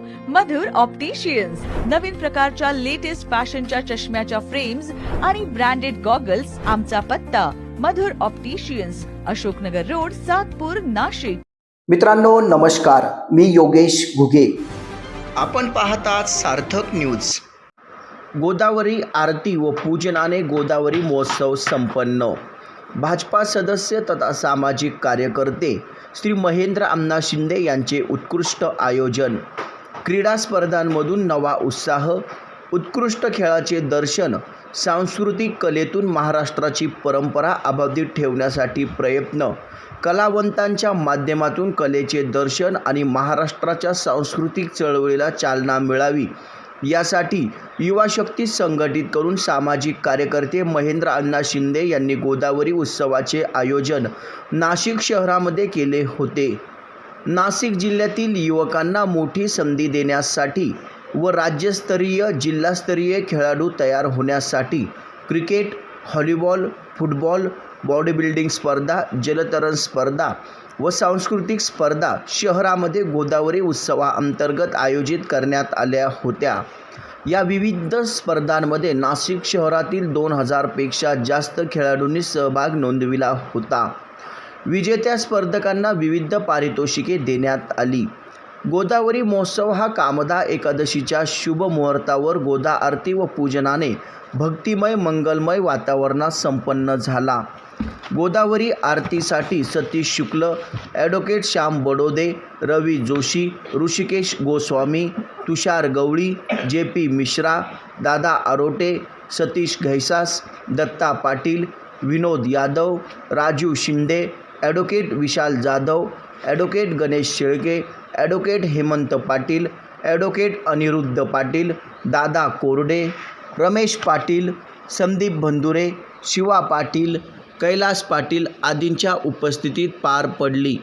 मधुर opticians नवीन प्रकारच्या latest फॅशनच्या चष्म्याच्या फ्रेम्स आणि ब्रँडेड गॉगल्स आमचा पत्ता. Madhur opticians Ashoknagar road Satpur Nashik. मित्रांनो नमस्कार. मी योगेश घुगे. आपण पाहतात सार्थक न्यूज गोदावरी आरती व पूजनाने गोदावरी महोत्सव संपन्न. भाजपा सदस्य तथा सामाजिक कार्यकर्ते श्री महेंद्र अण्णा शिंदे यांचे उत्कृष्ट आयोजन. क्रीडा स्पर्धांमधून नवा उत्साह उत्कृष्ट खेळाचे दर्शन सांस्कृतिक कलेतून महाराष्ट्राची परंपरा अबाधित ठेवण्यासाठी प्रयत्न कलावंतांच्या माध्यमातून कलेचे दर्शन आणि महाराष्ट्राच्या सांस्कृतिक चळवळीला चालना मिळावी यासाठी युवा शक्ती संघटित करून सामाजिक कार्यकर्ते महेंद्र अण्णा शिंदे यांनी गोदावरी उत्सवाचे आयोजन नाशिक शहरामध्ये केले होते. नाशिक जिल्ह्यातील युवकांना मोठी संधी देण्यासाठी व राज्यस्तरीय जिल्हास्तरीय खेळाडू तयार होण्यासाठी cricket volleyball football body building स्पर्धा जलतरण स्पर्धा व सांस्कृतिक स्पर्धा शहरामध्ये गोदावरी उत्सवाअंतर्गत आयोजित करण्यात आल्या होत्या. या विविध स्पर्धांमध्ये नाशिक शहरातील दोन हजारपेक्षा जास्त खेळाडूंनी सहभाग नोंदविला होता. विजेत्या स्पर्धकांना विविध पारितोषिके देण्यात आली. गोदावरी महोत्सव हा कामदा एकादशीच्या शुभ मुहूर्तावर गोदा आरती व पूजनाने भक्तिमय मंगलमय वातावरणात संपन्न झाला. Godavari आरतीसाठी Satish Shukla advocate Shyam Badode Ravi Joshi Rishikesh Goswami Tushar Gawali J P Mishra Dada Arote Satish Ghaisas Datta Patil Vinod Yadav Raju Shinde advocate Vishal Jadhav advocate Ganesh Shelke advocate Hemant Patil advocate Aniruddha Patil Dada Korde Ramesh Patil Sandeep बंधुरे शिवा पाटील कैलास पाटील आदींच्या उपस्थितीत पार पडली.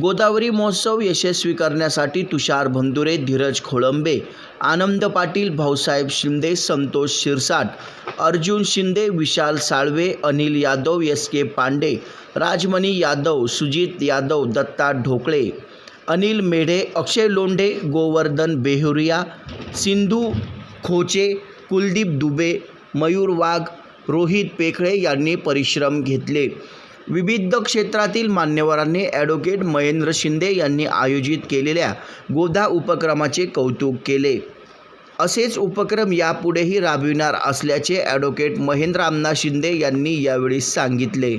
गोदावरी महोत्सव यशस्वी करण्यासाठी Tushar Bhandure Dheeraj Kholambe Anand Patil Bhausaheb Shinde Santosh Shirsat Arjun Shinde Vishal Salve Anil Yadav S K Pande Rajmani Yadav Sujit Yadav Datta ढोकळे अनिल मेढे अक्षय लोंढे गोवर्धन बेहुरिया सिंधू खोचे कुलदीप दुबे मयूर वाघ रोहित पेखळे यांनी परिश्रम घेतले. विविध क्षेत्रातील मान्यवरांनी ॲडव्होकेट महेंद्र शिंदे यांनी आयोजित केलेल्या गोदा उपक्रमाचे कौतुक केले. असेच उपक्रम यापुढेही राबविणार असल्याचे ॲडव्होकेट महेंद्र अण्णा शिंदे यांनी यावेळी सांगितले.